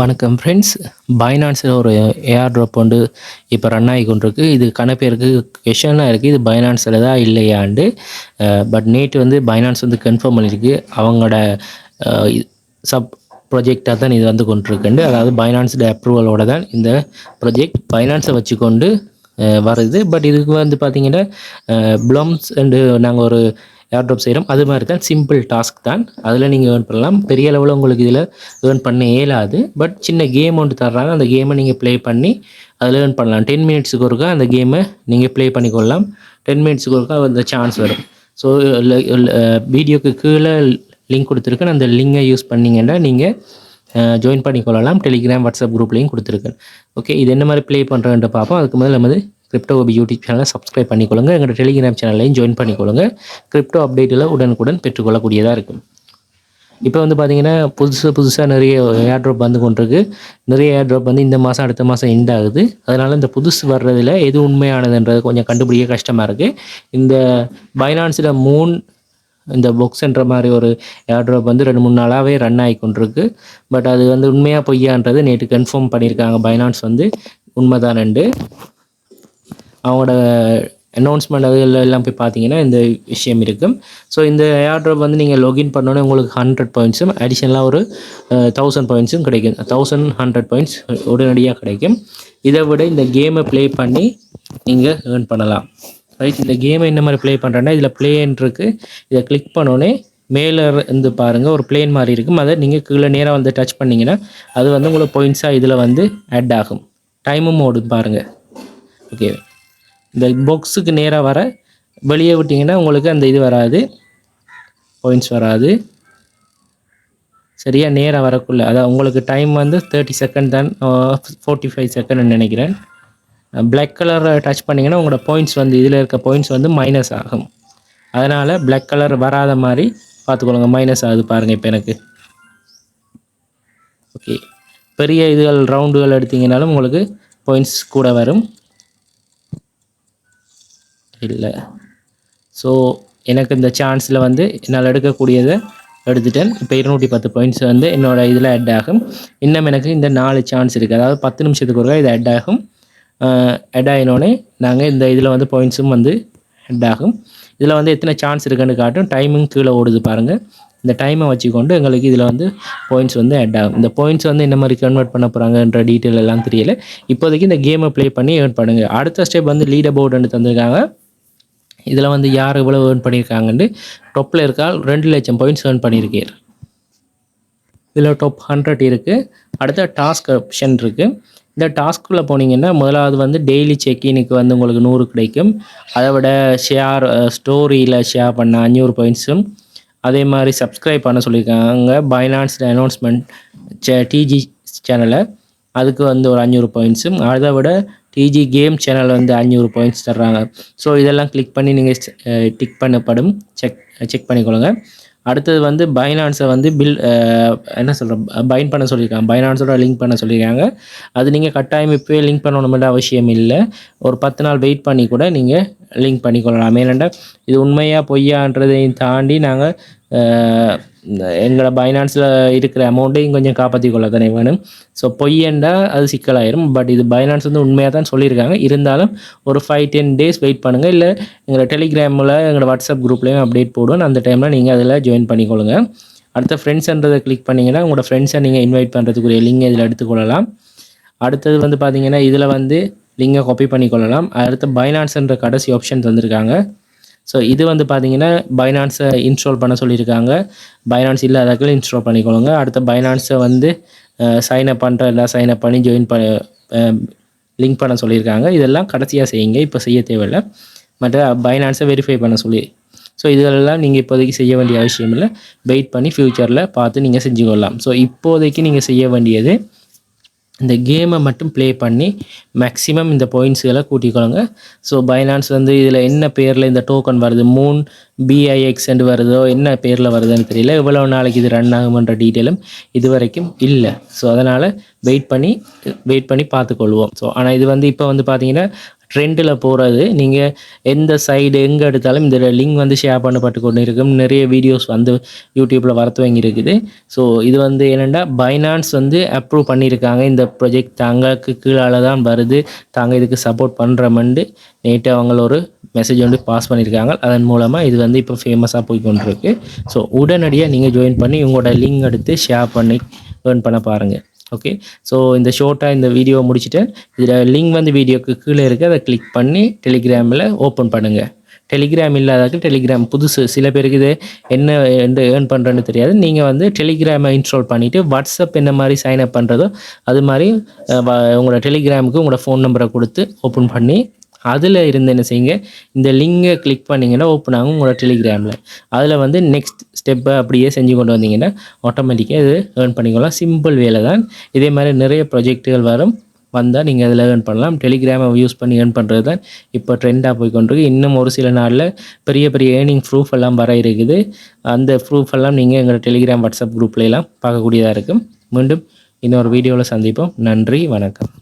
வணக்கம் ஃப்ரெண்ட்ஸ் பைனான்ஸில் ஒரு AR drop வந்து இப்போ ரன் ஆகி கொண்டிருக்கு. இது கணப்பேருக்கு கொஷனாக இருக்குது இது பைனான்ஸில் தான் இல்லையாண்டு. பட் நேற்று வந்து பைனான்ஸ் வந்து கன்ஃபார்ம் பண்ணியிருக்கு அவங்களோட சப் ப்ரொஜெக்டாக தான் இது வந்து கொண்டிருக்குண்டு. அதாவது பைனான்ஸோட அப்ரூவலோட தான் இந்த ப்ரொஜெக்ட் பைனான்ஸை வச்சுக்கொண்டு வருது பட் இதுக்கு வந்து பார்த்தீங்கன்னா ப்ளம்ஸ் அண்டு நாங்கள் ஒரு ஏர்ட்ராப் செய்கிறோம் அது மாதிரி தான் சிம்பிள் டாஸ்க் தான். அதில் நீங்கள் ஏர்ன் பண்ணலாம். பெரிய அளவில் உங்களுக்கு இதில் ஏர்ன் பண்ண இயலாது. பட் சின்ன கேம் ஒன்று தர்றாங்க. அந்த கேமை நீங்கள் ப்ளே பண்ணி அதில் ஏர்ன் பண்ணலாம். டென் மினிட்ஸுக்கு ஒருக்கா அந்த கேமை நீங்கள் ப்ளே பண்ணிக்கொள்ளலாம் டென் மினிட்ஸுக்கு ஒருக்கா அந்த சான்ஸ் வரும். ஸோ வீடியோக்கு கீழே லிங்க் கொடுத்துருக்கேன். அந்த லிங்கை யூஸ் பண்ணிங்கன்னா நீங்கள் ஜாயின் பண்ணிக்கொள்ளலாம். டெலிகிராம் வாட்ஸ்அப் குரூப்லேயும் கொடுத்துருக்கேன். ஓகே இது என்ன மாதிரி ப்ளே பண்ணுறேன்ட்டு பார்ப்போம். அதுக்கு முதல்ல நம்ம கிரிப்டோ யூடியூப் சேனலை சப்ஸ்கிரைப் பண்ணிக்கொள்ளுங்க. எங்களோட டெலிகிராம் சேனல்லையும் ஜாயின் பண்ணிக்கொள்ளுங்க. கிரிப்டோ அப்டேட்டில் உடனுக்குடன் பெற்றுக்கொள்ளக்கூடியதாக இருக்கும். இப்போ வந்து பார்த்தீங்கன்னா புதுசு புதுசாக நிறைய ஏர் ட்ராப் வந்து கொண்டிருக்கு. நிறைய ஏர் ட்ராப் வந்து இந்த மாதம் அடுத்த மாதம் எண்ட் ஆகுது. அதனால் இந்த புதுசு வர்றதில் எது உண்மையானதுன்றது கொஞ்சம் கண்டுபிடிக்க கஷ்டமாக இருக்குது இந்த பைனான்ஸில் மூன் இந்த பொக்ஸ்ன்ற மாதிரி ஒரு ஏர் ட்ராப் வந்து ரெண்டு மூணு நாளாகவே ரன் ஆகி கொண்டிருக்கு பட் அது வந்து உண்மையாக பொய்யான்றது நேற்று கன்ஃபார்ம் பண்ணியிருக்காங்க. பைனான்ஸ் வந்து உண்மைதானண்டு அவங்களோட அனௌன்ஸ்மெண்ட் அது எல்லாம் எல்லாம் போய் பார்த்தீங்கன்னா இந்த விஷயம் இருக்கும். ஸோ இந்த ஏர்ட்ராப் வந்து நீங்கள் லாகின் பண்ணோன்னே உங்களுக்கு ஹண்ட்ரட் பாயிண்ட்ஸும் அடிஷனலாக ஒரு தௌசண்ட் பாயிண்ட்ஸும் கிடைக்கும். தௌசண்ட் ஹண்ட்ரட் பாயிண்ட்ஸ் உடனடியாக கிடைக்கும். இதை விட இந்த கேமை ப்ளே பண்ணி நீங்கள் ஏர்ன் பண்ணலாம். ரைட் இந்த கேமை என்ன மாதிரி ப்ளே பண்ணுறேன்னா இதில் பிளேன் இருக்கு. இதை கிளிக் பண்ணோன்னே மேலே இருந்து பாருங்கள் ஒரு பிளேன் மாதிரி இருக்கும். அதை நீங்கள் கீழே நேராக வந்து டச் பண்ணிங்கன்னா அது வந்து உங்களுக்கு பாயிண்ட்ஸாக இதில் வந்து ஆட் ஆகும். டைமும் ஓடும் பாருங்கள் ஓகே இந்த பாக்ஸுக்கு நேராக வர வெளியே விட்டிங்கன்னா உங்களுக்கு அந்த இது வராது. பாயிண்ட்ஸ் வராது. சரியாக நேராக வரக்குள்ள அதான் உங்களுக்கு டைம் வந்து தேர்ட்டி செகண்ட் தான் ஃபோர்ட்டி ஃபைவ் செகண்ட்னு நினைக்கிறேன். பிளாக் கலர் டச் பண்ணிங்கன்னா உங்களோட பாயிண்ட்ஸ் வந்து இதில் இருக்க பாயிண்ட்ஸ் வந்து மைனஸ் ஆகும். அதனால் பிளாக் கலர் வராத மாதிரி பார்த்துக்கொள்ளுங்க. மைனஸ் ஆகுது பாருங்கள் இப்போ எனக்கு. ஓகே பெரிய இதுகள் ரவுண்டுகள் எடுத்தீங்கனாலும் உங்களுக்கு பாயிண்ட்ஸ் கூட வரும். இல்லை. ஸோ எனக்கு இந்த சான்ஸில் வந்து என்னால் எடுக்கக்கூடியதை எடுத்துட்டேன். இப்போ இருநூற்றி பத்து பாயிண்ட்ஸ் வந்து என்னோடய இதில் ஆட் ஆகும். இன்னும் எனக்கு இந்த நாலு சான்ஸ் இருக்குது அதாவது பத்து நிமிஷத்துக்கு ஒருக்கா இது ஆட் ஆகும். ஆட் ஆகினோடனே நாங்கள் இந்த இதில் வந்து பாயிண்ட்ஸும் வந்து ஆட் ஆகும். இதில் வந்து எத்தனை சான்ஸ் இருக்குன்னு காட்டும். டைமிங் கீழே ஓடுது பாருங்கள் இந்த டைமை வச்சுக்கொண்டு எங்களுக்கு இதில் வந்து பாயிண்ட்ஸ் வந்து ஆட் ஆகும். இந்த பாயிண்ட்ஸ் வந்து என்ன மாதிரி கன்வெர்ட் பண்ண போகிறாங்கன்ற டீட்டெயில் எல்லாம் தெரியல. இப்போதைக்கு இந்த கேமை ப்ளே பண்ணி ஏர்ன் பண்ணுங்கள் அடுத்த ஸ்டெப் வந்து லீடர் போர்டுன்னு தந்திருக்காங்க. இதில் வந்து யார் இவ்வளோ ஏர்ன் பண்ணியிருக்காங்கன்னு டொப்பில் இருக்கால் ரெண்டு லட்சம் பாயிண்ட்ஸ் ஏர்ன் பண்ணியிருக்கீர் இதில் டாப் ஹண்ட்ரட் இருக்குது அடுத்த டாஸ்க் ஆப்ஷன் இருக்குது இந்த டாஸ்க்குள்ளே போனீங்கன்னா முதலாவது வந்து டெய்லி செக்இனுக்கு வந்து உங்களுக்கு நூறு கிடைக்கும். அதை விட ஷேர் ஸ்டோரியில் ஷேர் பண்ண அஞ்சூறு பாயிண்ட்ஸும் அதே மாதிரி சப்ஸ்கிரைப் பண்ண சொல்லியிருக்காங்க. பைனான்ஸ் அனௌன்ஸ்மெண்ட் டிஜி சேனலை அதுக்கு வந்து ஒரு அஞ்சூறு பாயிண்ட்ஸும் அதை விட டிஜி கேம் சேனல் வந்து அஞ்சூறு பாயிண்ட்ஸ் தர்றாங்க. ஸோ இதெல்லாம் கிளிக் பண்ணி நீங்கள் டிக் பண்ணப்படும். செக் செக் பண்ணிக்கொள்ளுங்கள் அடுத்தது வந்து பைனான்ஸை வந்து பில் என்ன சொல்கிறோம் பைன் பண்ண சொல்லியிருக்காங்க. பைனான்ஸோட லிங்க் பண்ண சொல்லியிருக்காங்க. அது நீங்கள் கட்டாயம் இப்போவே லிங்க் பண்ணணுமென்ற அவசியம் இல்லை. ஒரு பத்து நாள் வெயிட் பண்ணி கூட நீங்கள் லிங்க் பண்ணிக்கொள்ளலாம். ஏனெண்டா இது உண்மையாக பொய்யான்றதையும் தாண்டி நாங்கள் இந்த எங்களோட பைனான்ஸில் இருக்கிற அமௌண்ட்டையும் கொஞ்சம் காப்பாற்றி கொள்ள தானே வேணும்? ஸோ பொய்யண்டா அது சிக்கலாயிரும். பட் இது பைனான்ஸ் வந்து உண்மையாக தான் சொல்லியிருக்காங்க. இருந்தாலும் ஒரு ஃபைவ் டென் டேஸ் வெயிட் பண்ணுங்கள் இல்லை எங்களோட டெலிகிராமில் எங்களோட வாட்ஸ்அப் குரூப்லேயும் அப்டேட் போடுவோம். அந்த டைமில் நீங்கள் அதில் ஜாயின் பண்ணிக்கொள்ளுங்க. அடுத்த ஃப்ரெண்ட்ஸ்ன்றதை கிளிக் பண்ணிங்கன்னா உங்களோட ஃப்ரெண்ட்ஸை நீங்கள் இன்வைட் பண்ணுறதுக்குரிய லிங்க் இதில் எடுத்துக்கொள்ளலாம் அடுத்தது வந்து பார்த்தீங்கன்னா இதில் வந்து லிங்கை காப்பி பண்ணிக்கொள்ளலாம். அடுத்து பைனான்ஸ்ன்ற கடைசி ஆப்ஷன் தந்திருக்காங்க ஸோ இது வந்து பார்த்தீங்கன்னா பைனான்ஸை இன்ஸ்டால் பண்ண சொல்லியிருக்காங்க. பைனான்ஸ் இல்லாதாக்கள் இன்ஸ்டால் பண்ணிக்கொள்ளுங்க அடுத்த பைனான்ஸை வந்து சைன் அப் பண்ணுற எல்லாம் சைன் அப் பண்ணி ஜாயின் பண்ண லிங்க் பண்ண சொல்லியிருக்காங்க. இதெல்லாம் கடைசியாக செய்யுங்க. இப்போ செய்ய தேவையில்லை. மற்ற பைனான்ஸை வெரிஃபை பண்ண சொல்லி. ஸோ இதெல்லாம் நீங்கள் இப்போதைக்கு செய்ய வேண்டிய அவசியம் இல்லை வெயிட் பண்ணி ஃப்யூச்சரில் பார்த்து நீங்கள் செஞ்சு கொள்ளலாம் ஸோ இப்போதைக்கு நீங்கள் செய்ய வேண்டியது இந்த கேமை மட்டும் ப்ளே பண்ணி மேக்ஸிமம் இந்த பாயிண்ட்ஸுகளை கூட்டிக்கொள்ளுங்க ஸோ பைனான்ஸ் வந்து இதில் என்ன பேரில் இந்த டோக்கன் வருது? மூன் பிஐஎக்ஸ்ன்னு வருதோ என்ன பேரில் வருதுன்னு தெரியல. இவ்வளோ நாளைக்கு இது ரன் ஆகுமன்ற டீட்டெயிலும் இது வரைக்கும் இல்லை. ஸோ அதனால் வெயிட் பண்ணி வெயிட் பண்ணி பார்த்துக்கொள்வோம் ஸோ ஆனால் இது வந்து இப்போ வந்து பார்த்தீங்கன்னா ட்ரெண்டில் போகிறது நீங்கள் எந்த சைடு எங்கே எடுத்தாலும் இந்த லிங்க் வந்து ஷேர் பண்ணப்பட்டு கொண்டு இருக்கும் நிறைய வீடியோஸ் வந்து யூடியூப்பில் வரத்துவங்கி இருக்குது ஸோ இது வந்து என்னென்னா பைனான்ஸ் வந்து அப்ரூவ் பண்ணியிருக்காங்க. இந்த ப்ரொஜெக்ட் தாங்களுக்கு கீழால தான் வருது. தாங்க இதுக்கு சப்போர்ட் பண்ணுறமெண்டு நேற்று அவங்கள ஒரு மெசேஜ் வந்து பாஸ் பண்ணியிருக்காங்க. அதன் மூலமாக இது வந்து இப்போ ஃபேமஸாக போய் கொண்டிருக்கு. ஸோ உடனடியாக நீங்கள் ஜாயின் பண்ணி உங்களோட லிங்க் எடுத்து ஷேர் பண்ணி ஏர்ன் பண்ண பாருங்கள் ஓகே ஸோ இந்த ஷோர்ட்டாக இந்த வீடியோவை முடிச்சுட்டேன் இதில் லிங்க் வந்து வீடியோக்கு கீழே இருக்குது அதை கிளிக் பண்ணி டெலிகிராமில் ஓப்பன் பண்ணுங்கள் டெலிகிராம் இல்லாதக்கு டெலிகிராம் புதுசு. சில பேருக்கு இது என்ன என்று ஏர்ன் பண்ணுறேன்னு தெரியாது. நீங்கள் வந்து டெலிகிராமை இன்ஸ்டால் பண்ணிவிட்டு வாட்ஸ்அப் என்ன மாதிரி சைன் அப் பண்ணுறதோ அது மாதிரி உங்களோட டெலிகிராமுக்கு உங்களோட ஃபோன் நம்பரை கொடுத்து ஓப்பன் பண்ணி அதில் இருந்து என்ன செய்யுங்க? இந்த லிங்கை கிளிக் பண்ணிங்கன்னா ஓப்பன் ஆகும் உங்களோட டெலிகிராமில் அதில் வந்து நெக்ஸ்ட் ஸ்டெப்பை அப்படியே செஞ்சு கொண்டு வந்தீங்கன்னா ஆட்டோமேட்டிக்காக இது ஏர்ன் பண்ணிக்கலாம். சிம்பிள் வேலை தான். இதே மாதிரி நிறைய ப்ரொஜெக்ட்டுகள் வரும். வந்தால் நீங்கள் அதில் ஏர்ன் பண்ணலாம். டெலிகிராமை யூஸ் பண்ணி ஏர்ன் பண்ணுறது தான் இப்போ ட்ரெண்டாக போய் கொண்டிருக்கு இன்னும் ஒரு சில நாளில் பெரிய பெரிய ஏர்னிங் ப்ரூஃப் எல்லாம் வர இருக்குது. அந்த ப்ரூஃப் எல்லாம் நீங்கள் எங்களோட டெலிகிராம் வாட்ஸ்அப் குரூப்ல பார்க்கக்கூடியதாக இருக்கும். மீண்டும் இன்னொரு வீடியோவில் சந்திப்போம். நன்றி வணக்கம்.